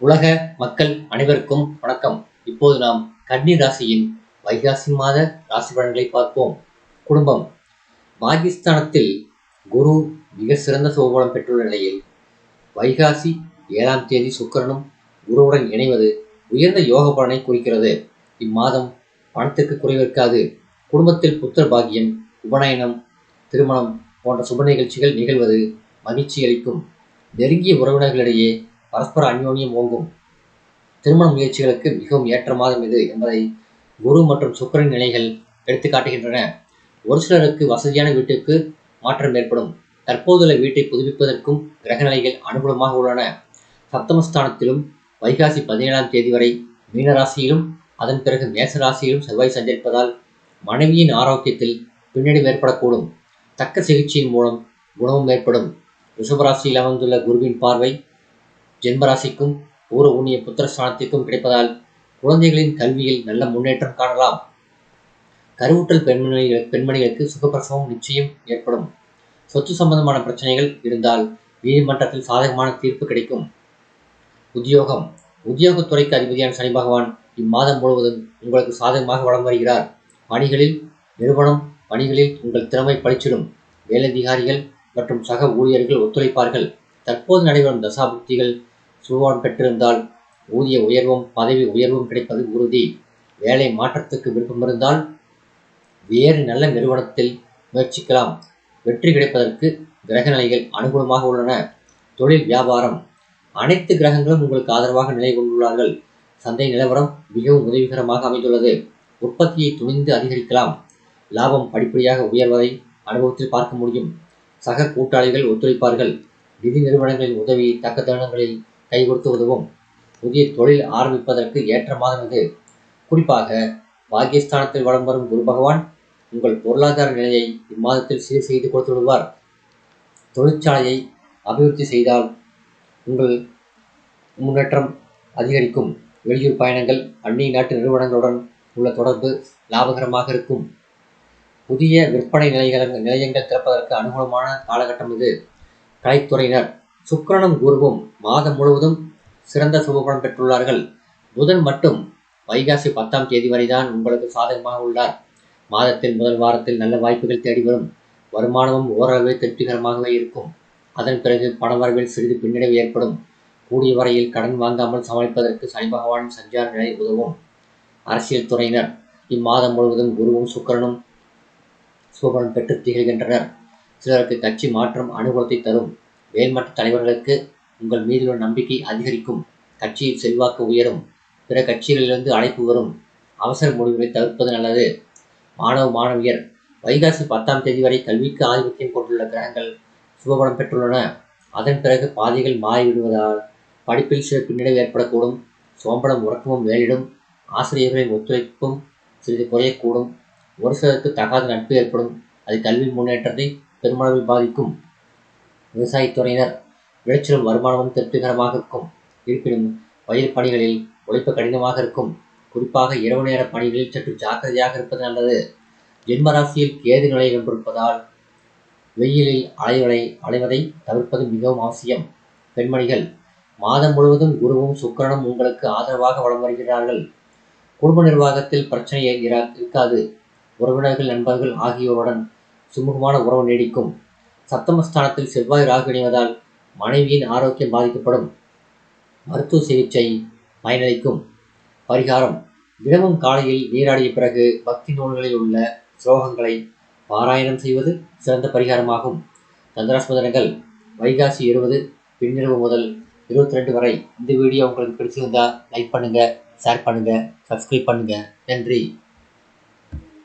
உலக மக்கள் அனைவருக்கும் வணக்கம். இப்போது நாம் கன்னி ராசியின் வைகாசி மாத ராசி பலன்களை பார்ப்போம். குடும்பம். பாகிஸ்தானத்தில் குரு மிக சிறந்த சுகபலம் பெற்றுள்ள நிலையில் வைகாசி ஏழாம் தேதி சுக்கரனும் குருவுடன் இணைவது உயர்ந்த யோக பலனை குறிக்கிறது. இம்மாதம் பணத்திற்கு குறைவிருக்காது குடும்பத்தில் புத்திர பாகியம் உபநயனம் திருமணம் போன்ற சுப நிகழ்ச்சிகள் நிகழ்வது மகிழ்ச்சி அளிக்கும். நெருங்கிய உறவினர்களிடையே பரஸ்பர அந்யோன்யம் ஓங்கும். திருமண முயற்சிகளுக்கு மிகவும் ஏற்ற மாதம் இது என்பதை குரு மற்றும் சுக்கரின் நிலைகள் எடுத்து காட்டுகின்றன. ஒரு சிலருக்கு வசதியான வீட்டுக்கு மாற்றம் ஏற்படும். தற்போதுள்ள வீட்டை புதுப்பிப்பதற்கும் கிரகநிலைகள் அனுகூலமாக உள்ளன. சப்தமஸ்தானத்திலும் வைகாசி பதினேழாம் தேதி வரை மீனராசியிலும் அதன் பிறகு மேசராசியிலும் செவ்வாய் சஞ்சரிப்பதால் மனைவியின் ஆரோக்கியத்தில் பின்னடைவு ஏற்படக்கூடும். தக்க சிகிச்சையின் மூலம் குணமும் ஏற்படும். ரிஷபராசியில் அமர்ந்துள்ள குருவின் பார்வை ஜென்மராசிக்கும் பூர ஊனிய புத்திரஸ்தானத்திற்கும் கிடைப்பதால் குழந்தைகளின் கல்வியில் நல்ல முன்னேற்றம் காணலாம். கருவுற்றல் பெண்மணிகள் பெண்மணிகளுக்கு சுகப்பிரசவம் நிச்சயம் ஏற்படும். சொத்து சம்பந்தமான பிரச்சனைகள் இருந்தால் நீதிமன்றத்தில் சாதகமான தீர்ப்பு கிடைக்கும். உத்தியோகம். உத்தியோகத்துறைக்கு அதிபதியான சனி பகவான் இம்மாதம் முழுவதும் உங்களுக்கு சாதகமாக வளம் வருகிறார். பணிகளில் நிறுவனம் பணிகளில் உங்கள் திறமை பழிச்சிடும். வேலதிகாரிகள் மற்றும் சக ஊழியர்கள் ஒத்துழைப்பார்கள். தற்போது நடைபெறும் தசாபுக்திகள் சுபாவம் பெற்றிருந்தால் ஊதிய உயர்வும் பதவி உயர்வும் கிடைப்பது உறுதி. வேலை மாற்றத்துக்கு விருப்பம் இருந்தால் வேறு நல்ல நிறுவனத்தில் முயற்சிக்கலாம். வெற்றி கிடைப்பதற்கு கிரக நிலைகள் அனுகூலமாக உள்ளன. தொழில் வியாபாரம். அனைத்து கிரகங்களும் உங்களுக்கு ஆதரவாக நிலை கொண்டுள்ளார்கள். சந்தை நிலவரம் மிகவும் உதவிகரமாக அமைந்துள்ளது. உற்பத்தியை துணிந்து அதிகரிக்கலாம். லாபம் படிப்படியாக உயர்வதை அனுபவத்தில் பார்க்க முடியும். சக கூட்டாளிகள் ஒத்துழைப்பார்கள். நிதி நிறுவனங்களின் உதவி தக்க தருணங்களில் கை கொடுத்து உதவும். புதிய தொழில் ஆரம்பிப்பதற்கு ஏற்ற மாதம் இது. குறிப்பாக பாகிஸ்தானத்தில் வளம் வரும் குரு பகவான் உங்கள் பொருளாதார நிலையை இம்மாதத்தில் சீர் செய்து கொடுத்து விடுவார். தொழிற்சாலையை அபிவிருத்தி செய்தால் உங்கள் முன்னேற்றம் அதிகரிக்கும். வெளியூர் பயணங்கள் அந்நிய நாட்டு நிறுவனங்களுடன் உள்ள தொடர்பு லாபகரமாக இருக்கும். புதிய விற்பனை நிலையங்கள் நிலையங்கள் திறப்பதற்கு அனுகூலமான காலகட்டம் இது. கலைத்துறையினர் சுக்கிரனும் குருவும் மாதம் முழுவதும் சிறந்த சுபகுணம் பெற்றுள்ளார்கள். புதன் மட்டும் வைகாசி பத்தாம் தேதி வரைதான் உங்களுக்கு சாதகமாக உள்ளார். மாதத்தின் முதல் வாரத்தில் நல்ல வாய்ப்புகள் தேடி வரும். வருமானமும் ஓரளவு திருப்திகரமாகவே இருக்கும். அதன் பிறகு பணவரவில் சிறிது பின்னடைவு ஏற்படும். கூடிய வரையில் கடன் வாங்காமல் சமாளிப்பதற்கு சனி பகவான் சஞ்சார நிலை உதவும். அரசியல் துறையினர் இம்மாதம் முழுவதும் குருவும் சுக்கரனும் சுபபலன் பெற்று திகழ்கின்றனர். சிலருக்கு கட்சி மாற்றம் அனுகூலத்தை தரும். மேல்மட்ட தலைவர்களுக்கு உங்கள் மீதுள்ள நம்பிக்கை அதிகரிக்கும். கட்சியின் செல்வாக்கு உயரும். பிற கட்சிகளிலிருந்து அழைப்பு வரும். அவசர முடிவுகளை தவிர்ப்பது நல்லது. மாணவ மாணவியர் வைகாசி பத்தாம் தேதி வரை கல்விக்கு ஆதிபத்தியம் கொண்டுள்ள கிரகங்கள் சுபபலம் பெற்றுள்ளன. அதன் பிறகு பாதைகள் மாறிவிடுவதால் படிப்பில் சில பின்னடைவு ஏற்படக்கூடும். சோம்பலம் உறக்கமும் மேலிடும். ஆசிரியர்களின் ஒத்துழைப்பும் சிறிது குறையக்கூடும். ஒரு சிலருக்கு தகாத நட்பு ஏற்படும். அது கல்வி முன்னேற்றத்தை பெருமளவில் பாதிக்கும். விவசாயத்துறையினர் விளைச்சலும் வருமானமும் திருப்திகரமாக இருக்கும். இருப்பினும் வயல் பணிகளில் உழைப்பு கடினமாக இருக்கும். குறிப்பாக இரவு நேர பணிகளில் சற்று ஜாக்கிரதையாக இருப்பது நல்லது. ஜென்மராசியில் கேது நிலை கொண்டிருப்பதால் வெயிலில் அலைவதை அலைவதை தவிர்ப்பது மிகவும் அவசியம். பெண்மணிகள் மாதம் முழுவதும் குருவும் சுக்கரனும் உங்களுக்கு ஆதரவாக வளம் வருகிறார்கள். குடும்ப நிர்வாகத்தில் பிரச்சனை இருக்காது. உறவினர்கள் நண்பர்கள் ஆகியோருடன் சுமூகமான உறவு நீடிக்கும். சப்தமஸ்தானத்தில் செவ்வாய் ராகு இணைவதால் மனைவியின் ஆரோக்கியம் பாதிக்கப்படும். மருத்துவ சிகிச்சை பயனளிக்கும். பரிகாரம் தினமும் காலையில் நீராடிய பிறகு பக்தி நூல்களில் உள்ள ஸ்லோகங்களை பாராயணம் செய்வது சிறந்த பரிகாரமாகும். சந்திராஸ்மதனங்கள் வைகாசி இருபது பின்னிரவு முதல் இருபத்தி ரெண்டு வரை இந்த வீடியோ உங்களுக்கு பிடிச்சிருந்தா லைக் பண்ணுங்கள் ஷேர் பண்ணுங்கள் சப்ஸ்கிரைப் பண்ணுங்கள் நன்றி.